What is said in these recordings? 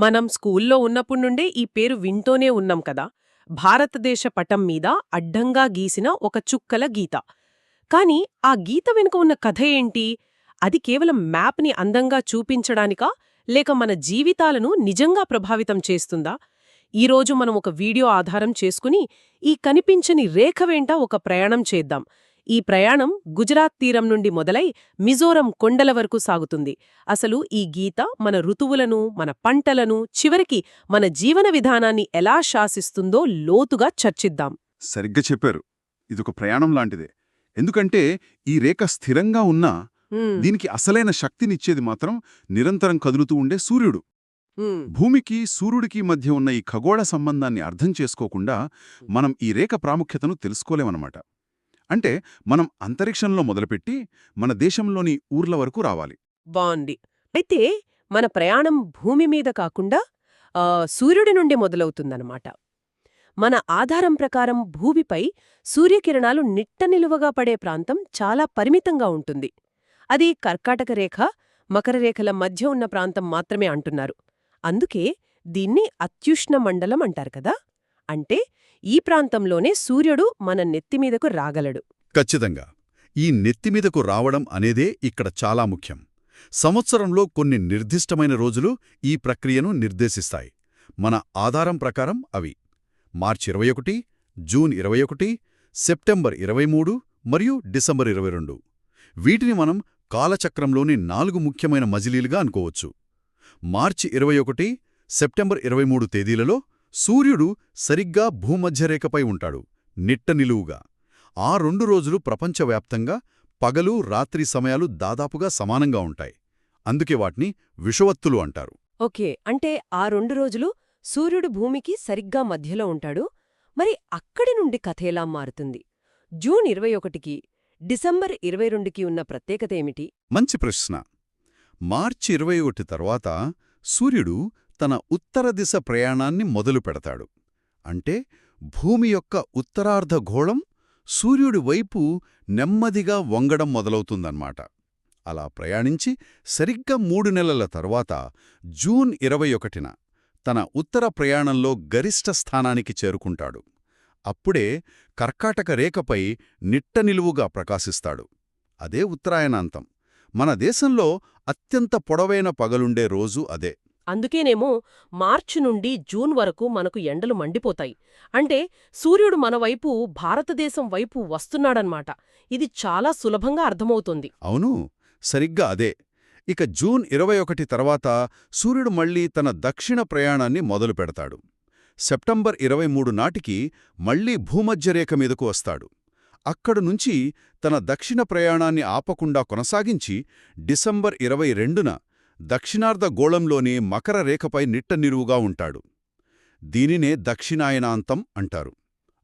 మనం స్కూల్లో ఉన్నప్పుడు నుండే ఈ పేరు వింటూనే ఉన్నాం కదా. భారతదేశ పటం మీద అడ్డంగా గీసిన ఒక చుక్కల గీత. కాని ఆ గీత వెనుక ఉన్న కథ ఏంటి? అది కేవలం మ్యాప్ని అందంగా చూపించడానికా? లేక మన జీవితాలను నిజంగా ప్రభావితం చేస్తుందా? ఈరోజు మనం ఒక వీడియో ఆధారం చేసుకుని ఈ కనిపించని రేఖ వెంట ఒక ప్రయాణం చేద్దాం. ఈ ప్రయాణం గుజరాత్ తీరం నుండి మొదలై మిజోరం కొండల వరకు సాగుతుంది. అసలు ఈ గీత మన ఋతువులను మన పంటలను చివరికి మన జీవన విధానాన్ని ఎలా శాసిస్తుందో లోతుగా చర్చిద్దాం. సరిగ్గా చెప్పారు. ఇదొక ప్రయాణం లాంటిదే. ఎందుకంటే ఈ రేఖ స్థిరంగా ఉన్నా దీనికి అసలైన శక్తినిచ్చేది మాత్రం నిరంతరం కదులుతూ ఉండే సూర్యుడు. భూమికి సూర్యుడికి మధ్య ఉన్న ఈ ఖగోళ సంబంధాన్ని అర్థం చేసుకోకుండా మనం ఈ రేఖ ప్రాముఖ్యతను తెలుసుకోలేమన్నమాట. అంటే మనం అంతరిక్షంలో మొదలుపెట్టి మన దేశంలోని ఊర్ల వరకు రావాలి. బాగుంది అయితే మన ప్రయాణం భూమి మీద కాకుండా సూర్యుడి నుండి మొదలవుతుందన్నమాట. మన ఆధారం ప్రకారం భూమిపై సూర్యకిరణాలు నిట్ట నిలువగా పడే ప్రాంతం చాలా పరిమితంగా ఉంటుంది. అది కర్కాటక రేఖ మకర రేఖల మధ్య ఉన్న ప్రాంతం మాత్రమే అంటున్నారు. అందుకే దీన్ని అత్యుష్ణ మండలం అంటారు కదా? అంటే ఈ ప్రాంతంలోనే సూర్యుడు మన నెత్తిమీదకు రాగలడు. ఖచ్చితంగా. ఈ నెత్తిమీదకు రావడం అనేదే ఇక్కడ చాలా ముఖ్యం. సంవత్సరంలో కొన్ని నిర్దిష్టమైన రోజులు ఈ ప్రక్రియను నిర్దేశిస్తాయి. మన ఆధారం ప్రకారం అవి మార్చి ఇరవై ఒకటి జూన్ ఇరవై ఒకటి సెప్టెంబర్ ఇరవై మూడు మరియు డిసెంబర్ ఇరవై రెండు. వీటిని మనం కాలచక్రంలోని నాలుగు ముఖ్యమైన మజిలీలుగా అనుకోవచ్చు. మార్చి ఇరవై ఒకటి సెప్టెంబర్ ఇరవై మూడు తేదీలలో సూర్యుడు సరిగ్గా భూమధ్యరేఖపై ఉంటాడు నిట్ట నిలువుగా. ఆ రెండు రోజులు ప్రపంచవ్యాప్తంగా పగలు రాత్రి సమయాలు దాదాపుగా సమానంగా ఉంటాయి. అందుకే వాటిని విషవత్తులు అంటారు. ఓకే అంటే ఆ రెండు రోజులు సూర్యుడు భూమికి సరిగ్గా మధ్యలో ఉంటాడు. మరి అక్కడి నుండి కథ ఎలా మారుతుంది? జూన్ ఇరవై ఒకటికి డిసెంబర్ ఇరవై రెండుకి ఉన్న ప్రత్యేకత ఏమిటి? మంచి ప్రశ్న. మార్చి ఇరవై ఒకటి తర్వాత సూర్యుడు తన ఉత్తర దిశ ప్రయాణాన్ని మొదలు పెడతాడు. అంటే భూమి యొక్క ఉత్తరార్ధగోళం సూర్యుడి వైపు నెమ్మదిగా వంగడం మొదలవుతుందన్నమాట. అలా ప్రయాణించి సరిగ్గా మూడు నెలల తర్వాత జూన్ ఇరవై ఒకటిన తన ఉత్తర ప్రయాణంలో గరిష్ట స్థానానికి చేరుకుంటాడు. అప్పుడే కర్కాటక రేఖపై నిట్ట నిలువుగా ప్రకాశిస్తాడు. అదే ఉత్తరాయణాంతం. మన దేశంలో అత్యంత పొడవైన పగలుండే రోజు అదే. అందుకేనేమో మార్చి నుండి జూన్ వరకు మనకు ఎండలు మండిపోతాయి. అంటే సూర్యుడు మన వైపు భారతదేశం వైపు వస్తున్నాడన్నమాట ఇది చాలా సులభంగా అర్థమవుతుంది. అవును సరిగ్గా అదే. ఇక జూన్ ఇరవై ఒకటి తర్వాత సూర్యుడు మళ్ళీ తన దక్షిణ ప్రయాణాన్ని మొదలు పెడతాడు. సెప్టెంబర్ ఇరవై మూడు నాటికి మళ్ళీ భూమధ్యరేఖ మీదకు వస్తాడు. అక్కడు నుంచి తన దక్షిణ ప్రయాణాన్ని ఆపకుండా కొనసాగించి డిసెంబర్ ఇరవై రెండున దక్షిణార్ధ గోళంలోని మకర రేఖపై నిట్ట నిలువుగా ఉంటాడు. దీనినే దక్షిణాయనాంతం అంటారు.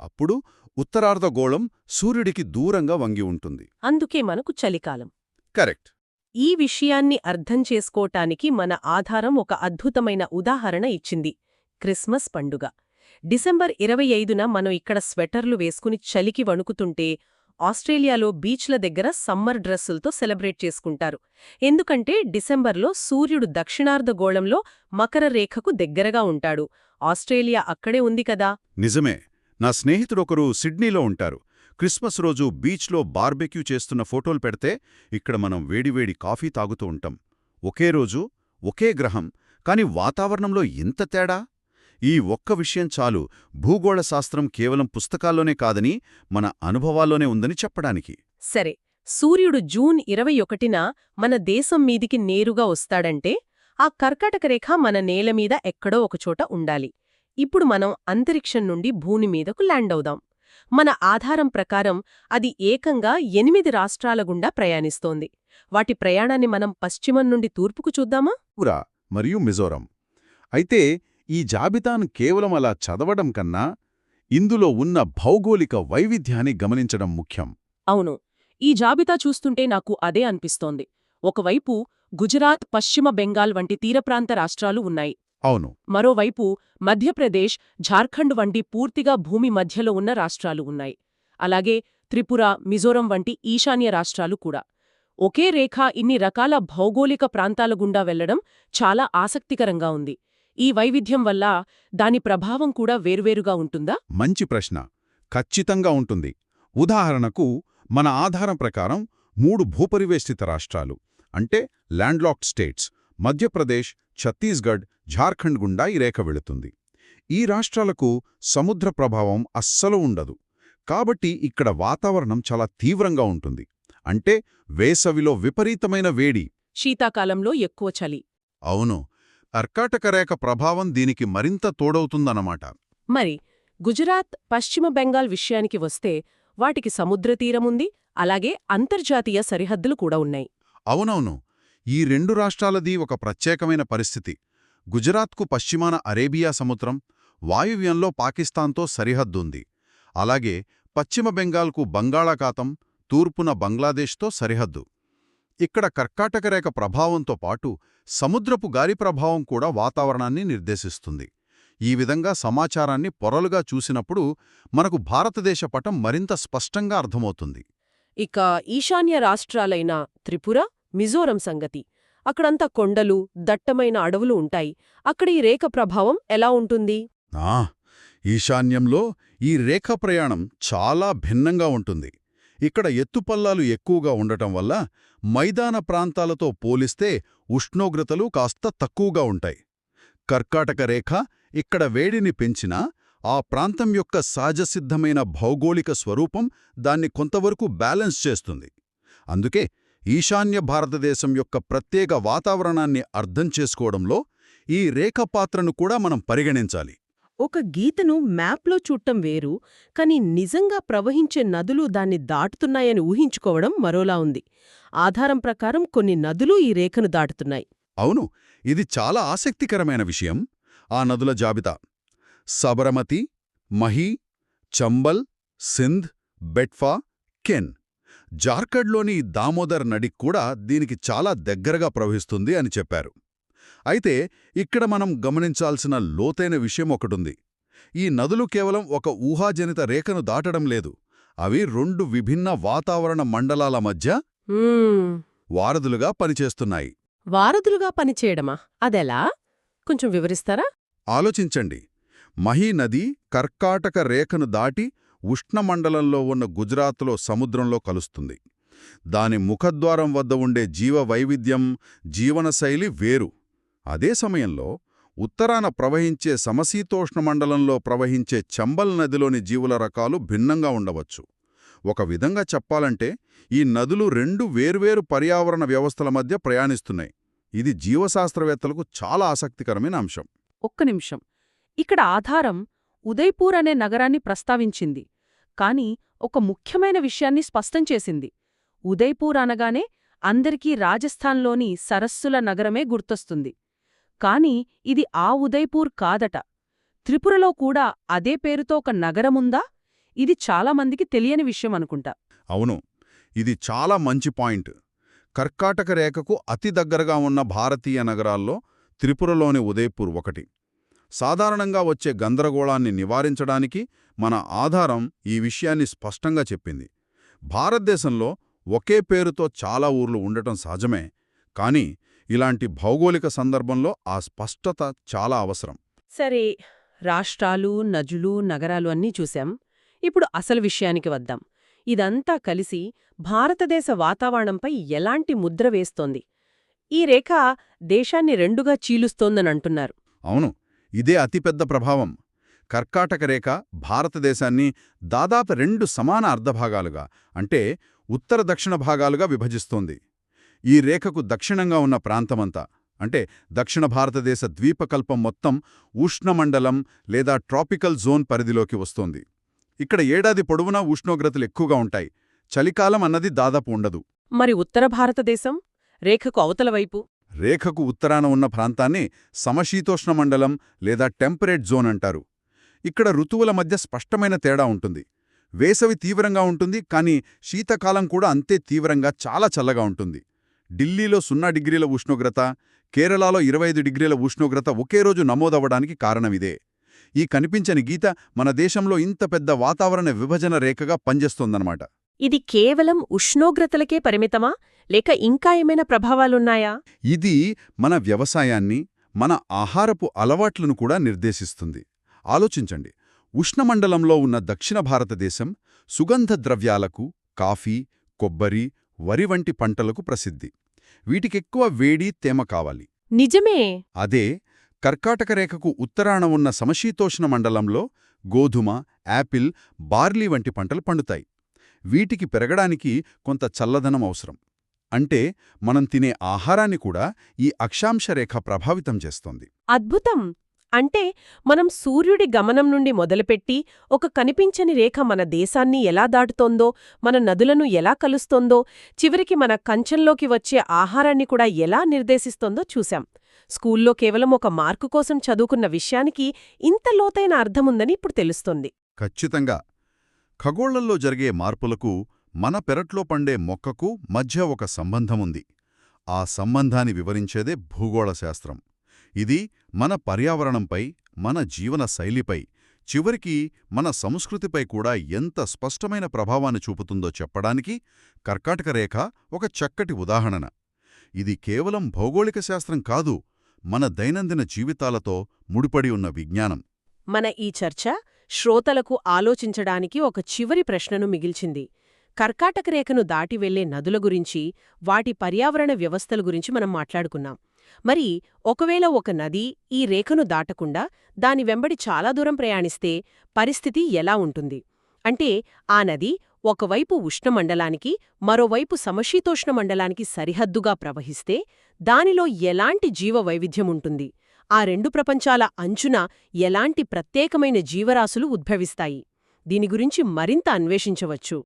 అప్పుడు ఉత్తరార్ధగోళం సూర్యుడికి దూరంగా వంగి ఉంటుంది. అందుకే మనకు చలికాలం. కరెక్ట్. ఈ విషయాన్ని అర్థం చేసుకోటానికి మన ఆధారం ఒక అద్భుతమైన ఉదాహరణ ఇచ్చింది క్రిస్మస్ పండుగ. డిసెంబర్ ఇరవై ఐదున మనం ఇక్కడ స్వెటర్లు వేసుకుని చలికి వణుకుతుంటే ఆస్ట్రేలియాలో బీచ్ల దగ్గర సమ్మర్ డ్రెస్సులతో సెలబ్రేట్ చేసుకుంటారు. ఎందుకంటే డిసెంబర్లో సూర్యుడు దక్షిణార్ధగోళంలో మకర రేఖకు దగ్గరగా ఉంటాడు. ఆస్ట్రేలియా అక్కడే ఉంది కదా? నిజమే. నా స్నేహితుడొకరు సిడ్నీలో ఉంటారు. క్రిస్మస్ రోజు బీచ్లో బార్బెక్యూ చేస్తున్న ఫోటోలు పెడితే ఇక్కడ మనం వేడివేడి కాఫీ తాగుతూ ఉంటాం. ఒకే రోజు ఒకే గ్రహం. కాని వాతావరణంలో ఇంత తేడా? ఈ ఒక్క విషయం చాలు భూగోళ శాస్త్రం కేవలం పుస్తకాల్లోనే కాదని మన అనుభవాల్లోనే ఉందని చెప్పడానికి. సరే సూర్యుడు జూన్ ఇరవై ఒకటిన మన దేశం మీదికి నేరుగా వస్తాడంటే ఆ కర్కాటక రేఖ మన నేలమీద ఎక్కడో ఒకచోట ఉండాలి. ఇప్పుడు మనం అంతరిక్షం నుండి భూమి మీదకు ల్యాండ్ అవుదాం. మన ఆధారం ప్రకారం అది ఏకంగా ఎనిమిది రాష్ట్రాల గుండా ప్రయాణిస్తోంది. వాటి ప్రయాణాన్ని మనం పశ్చిమం నుండి తూర్పుకు చూద్దామా? మరియు మిజోరం. అయితే ఈ జాబితాను కేవలం అలా చదవడం కన్నా ఇందులో ఉన్న భౌగోళిక వైవిధ్యాన్ని గమనించడం ముఖ్యం. అవును. ఈ జాబితా చూస్తుంటే నాకు అదే అనిపిస్తోంది. ఒకవైపు గుజరాత్ పశ్చిమ బెంగాల్ వంటి తీరప్రాంత రాష్ట్రాలు ఉన్నాయి. అవును. మరోవైపు మధ్యప్రదేశ్ ఝార్ఖండ్ వంటి పూర్తిగా భూమి మధ్యలో ఉన్న రాష్ట్రాలు ఉన్నాయి. అలాగే త్రిపుర మిజోరం వంటి ఈశాన్య రాష్ట్రాలు కూడా. ఒకే రేఖ ఇన్ని రకాల భౌగోళిక ప్రాంతాల గుండా వెళ్ళడం చాలా ఆసక్తికరంగా ఉంది. ఈ వైవిధ్యం వల్ల దాని ప్రభావం కూడా వేర్వేరుగా ఉంటుందా? మంచి ప్రశ్న. ఖచ్చితంగా ఉంటుంది. ఉదాహరణకు మన ఆధారం ప్రకారం మూడు భూపరివేష్టిత రాష్ట్రాలు అంటే ల్యాండ్లాక్డ్ స్టేట్స్ మధ్యప్రదేశ్ ఛత్తీస్గఢ్ ఝార్ఖండ్ గుండా ఈ రేఖ వెళుతుంది. ఈ రాష్ట్రాలకు సముద్ర ప్రభావం అస్సలు ఉండదు. కాబట్టి ఇక్కడ వాతావరణం చాలా తీవ్రంగా ఉంటుంది. అంటే వేసవిలో విపరీతమైన వేడి. శీతాకాలంలో ఎక్కువ చలి. అవును. కర్కాటక రేఖ ప్రభావం దీనికి మరింత తోడవుతుందన్నమాట. మరి గుజరాత్ పశ్చిమ బెంగాల్ విషయానికి వస్తే వాటికి సముద్ర తీరముంది అలాగే అంతర్జాతీయ సరిహద్దులు కూడా ఉన్నాయి. అవునవును. ఈ రెండు రాష్ట్రాలది ఒక ప్రత్యేకమైన పరిస్థితి. గుజరాత్కు పశ్చిమాన అరేబియా సముద్రం వాయువ్యంలో పాకిస్తాన్తో సరిహద్దుంది. అలాగే పశ్చిమ బెంగాల్కు బంగాళాఖాతం తూర్పున బంగ్లాదేశ్తో సరిహద్దు. ఇక్కడ కర్కాటక రేఖ ప్రభావంతో పాటు సముద్రపు గాలి ప్రభావం కూడా వాతావరణాన్ని నిర్దేశిస్తుంది. ఈ విధంగా సమాచారాన్ని పొరలుగా చూసినప్పుడు మనకు భారతదేశ పటం మరింత స్పష్టంగా అర్థమవుతుంది. ఇక ఈశాన్య రాష్ట్రాలైన త్రిపుర మిజోరం సంగతి. అక్కడంతా కొండలు దట్టమైన అడవులు ఉంటాయి. అక్కడ ఈ రేఖ ప్రభావం ఎలా ఉంటుంది? ఈశాన్యంలో ఈ రేఖ ప్రయాణం చాలా భిన్నంగా ఉంటుంది. ఇక్కడ ఎత్తుపల్లాలు ఎక్కువగా ఉండటం వల్ల మైదాన ప్రాంతాలతో పోలిస్తే ఉష్ణోగ్రతలు కాస్త తక్కువగా ఉంటాయి. కర్కాటక రేఖ ఇక్కడ వేడిని పెంచినా ఆ ప్రాంతం యొక్క సహజసిద్ధమైన భౌగోళిక స్వరూపం దాన్ని కొంతవరకు బ్యాలెన్స్ చేస్తుంది. అందుకే ఈశాన్య భారతదేశం యొక్క ప్రత్యేక వాతావరణాన్ని అర్థం చేసుకోవడంలో ఈ రేఖ పాత్రను కూడా మనం పరిగణించాలి. ఒక గీతను మ్యాప్లో చూడటం వేరు కానీ నిజంగా ప్రవహించే నదులు దాన్ని దాటుతున్నాయని ఊహించుకోవడం మరోలా ఉంది. ఆధారం ప్రకారం కొన్ని నదులు ఈ రేఖను దాటుతున్నాయి. అవును ఇది చాలా ఆసక్తికరమైన విషయం. ఆ నదుల జాబితా. సబరమతి మహీ చంబల్ సింధ్ బెట్ఫా కెన్. జార్ఖండ్లోని దామోదర్ నడి కూడా దీనికి చాలా దగ్గరగా ప్రవహిస్తుంది అని చెప్పారు. అయితే ఇక్కడ మనం గమనించాల్సిన లోతైన విషయం ఒకటుంది. ఈ నదులు కేవలం ఒక ఊహాజనిత రేఖను దాటడం లేదు. అవి రెండు విభిన్న వాతావరణ మండలాల మధ్య. వారధులుగా పనిచేస్తున్నాయి. వారధులుగా పనిచేయడమా? అదెలా? కొంచెం వివరిస్తారా? ఆలోచించండి. మహీ నది కర్కాటక రేఖను దాటి ఉష్ణమండలంలో ఉన్న గుజరాత్లో సముద్రంలో కలుస్తుంది. దాని ముఖద్వారం వద్ద ఉండే జీవ వైవిధ్యం జీవనశైలి వేరు. అదే సమయంలో ఉత్తరాన ప్రవహించే సమశీతోష్ణ మండలంలో ప్రవహించే చంబల్ నదిలోని జీవుల రకాలు భిన్నంగా ఉండవచ్చు. ఒక విధంగా చెప్పాలంటే ఈ నదులు రెండు వేర్వేరు పర్యావరణ వ్యవస్థల మధ్య ప్రయాణిస్తున్నాయి. ఇది జీవశాస్త్రవేత్తలకు చాలా ఆసక్తికరమైన అంశం. ఒక్క నిమిషం. ఇక్కడ ఆధారం ఉదయ్పూర్ అనే నగరాన్ని ప్రస్తావించింది. కాని ఒక ముఖ్యమైన విషయాన్ని స్పష్టం చేసింది. ఉదయ్పూర్ అనగానే అందరికీ రాజస్థాన్లోని సరస్సుల నగరమే గుర్తొస్తుంది. కాని ఇది ఆ ఉదయ్పూర్ కాదట. త్రిపురలో కూడా అదే పేరుతో ఒక నగరముందా? ఇది చాలామందికి తెలియని విషయం అనుకుంటా అవును. ఇది చాలా మంచి పాయింట్. కర్కాటక రేఖకు అతి దగ్గరగా ఉన్న భారతీయ నగరాల్లో త్రిపురలోని ఉదయపూర్ ఒకటి. సాధారణంగా వచ్చే గందరగోళాన్ని నివారించడానికి మన ఆధారం ఈ విషయాన్ని స్పష్టంగా చెప్పింది. భారతదేశంలో ఒకే పేరుతో చాలా ఊర్లు ఉండటం సహజమే. కానీ ఇలాంటి భౌగోళిక సందర్భంలో ఆ స్పష్టత చాలా అవసరం. సరే రాష్ట్రాలు నజులు నగరాలు అన్నీ చూశాం. ఇప్పుడు అసలు విషయానికి వద్దాం. ఇదంతా కలిసి భారతదేశ వాతావరణంపై ఎలాంటి ముద్ర వేస్తోంది? ఈ రేఖ దేశాన్ని రెండుగా చీలుస్తోందనంటున్నారు. అవును ఇదే అతిపెద్ద ప్రభావం. కర్కాటక రేఖ భారతదేశాన్ని దాదాపు రెండు సమాన అర్ధభాగాలుగా అంటే ఉత్తర దక్షిణ భాగాలుగా విభజిస్తోంది. ఈ రేఖకు దక్షిణంగా ఉన్న ప్రాంతమంతా అంటే దక్షిణ భారతదేశ ద్వీపకల్పం మొత్తం ఉష్ణమండలం లేదా ట్రాపికల్ జోన్ పరిధిలోకి వస్తోంది. ఇక్కడ ఏడాది పొడవునా ఉష్ణోగ్రతలు ఎక్కువగా ఉంటాయి. చలికాలం అన్నది దాదాపు ఉండదు. మరి ఉత్తర భారతదేశం? రేఖకు అవతల వైపు? రేఖకు ఉత్తరాన ఉన్న ప్రాంతాన్ని సమశీతోష్ణ మండలం లేదా టెంపరేట్ జోన్ అంటారు. ఇక్కడ ఋతువుల మధ్య స్పష్టమైన తేడా ఉంటుంది. వేసవి తీవ్రంగా ఉంటుంది కానీ శీతకాలం కూడా అంతే తీవ్రంగా చాలా చల్లగా ఉంటుంది. ఢిల్లీలో సున్నా డిగ్రీల ఉష్ణోగ్రత కేరళలో ఇరవై ఐదు డిగ్రీల ఉష్ణోగ్రత ఒకే రోజు నమోదవ్వడానికి కారణమిదే. ఈ కనిపించని గీత మన దేశంలో ఇంత పెద్ద వాతావరణ విభజన రేఖగా పనిచేస్తోందన్నమాట. ఇది కేవలం ఉష్ణోగ్రతలకే పరిమితమా? లేక ఇంకా ఏమైనా ప్రభావాలున్నాయా? ఇది మన వ్యవసాయాన్ని మన ఆహారపు అలవాట్లను కూడా నిర్దేశిస్తుంది. ఆలోచించండి. ఉష్ణమండలంలో ఉన్న దక్షిణ భారతదేశం సుగంధ ద్రవ్యాలకు కాఫీ కొబ్బరి వరి వంటి పంటలకు ప్రసిద్ధి. వీటికెక్కువ వేడి తేమ కావాలి. నిజమే. అదే కర్కాటక రేఖకు ఉత్తరాన ఉన్న సమశీతోష్ణ మండలంలో గోధుమ యాపిల్ బార్లీ వంటి పంటలు పండుతాయి. వీటికి పెరగడానికి కొంత చల్లదనం అవసరం. అంటే మనం తినే ఆహారాన్ని కూడా ఈ అక్షాంశ రేఖ ప్రభావితం చేస్తోంది. అద్భుతం! అంటే మనం సూర్యుడి గమనం నుండి మొదలుపెట్టి ఒక కనిపించని రేఖ మన దేశాన్ని ఎలా దాటుతోందో మన నదులను ఎలా కలుస్తోందో చివరికి మన కంచంలోకి వచ్చే ఆహారాన్ని కూడా ఎలా నిర్దేశిస్తోందో చూశాం. స్కూల్లో కేవలం ఒక మార్కు కోసం చదువుకున్న విషయానికి ఇంత లోతైన అర్థముందని ఇప్పుడు తెలుస్తోంది. ఖచ్చితంగా. ఖగోళంలో జరిగే మార్పులకు మన పెరట్లో పండే మొక్కకు మధ్య ఒక సంబంధముంది. ఆ సంబంధాన్ని వివరించేదే భూగోళశాస్త్రం. ఇది మన పర్యావరణంపై మన జీవన శైలిపై చివరికి మన సంస్కృతిపై కూడా ఎంత స్పష్టమైన ప్రభావాన్ని చూపుతుందో చెప్పడానికి కర్కాటక రేఖ ఒక చక్కటి ఉదాహరణ. ఇది కేవలం భౌగోళిక శాస్త్రం కాదు మన దైనందిన జీవితాలతో ముడిపడి ఉన్న విజ్ఞానం. మన ఈ చర్చ శ్రోతలకు ఆలోచించడానికి ఒక చివరి ప్రశ్నను మిగిల్చింది. కర్కాటక రేఖను దాటి వెళ్ళే నదుల గురించి వాటి పర్యావరణ వ్యవస్థల గురించి మనం మాట్లాడుకున్నాం. మరి ఒకవేళ ఒక నది ఈ రేఖను దాటకుండా దాని వెంబడి చాలా దూరం ప్రయాణిస్తే పరిస్థితి ఎలా ఉంటుంది? అంటే ఆ నది ఒకవైపు ఉష్ణమండలానికి మరోవైపు సమశీతోష్ణ మండలానికి సరిహద్దుగా ప్రవహిస్తే దానిలో ఎలాంటి జీవవైవిధ్యముంటుంది ఉంటుంది? ఆ రెండు ప్రపంచాల అంచున ఎలాంటి ప్రత్యేకమైన జీవరాశులు ఉద్భవిస్తాయి? దీని గురించి మరింత అన్వేషించవచ్చు.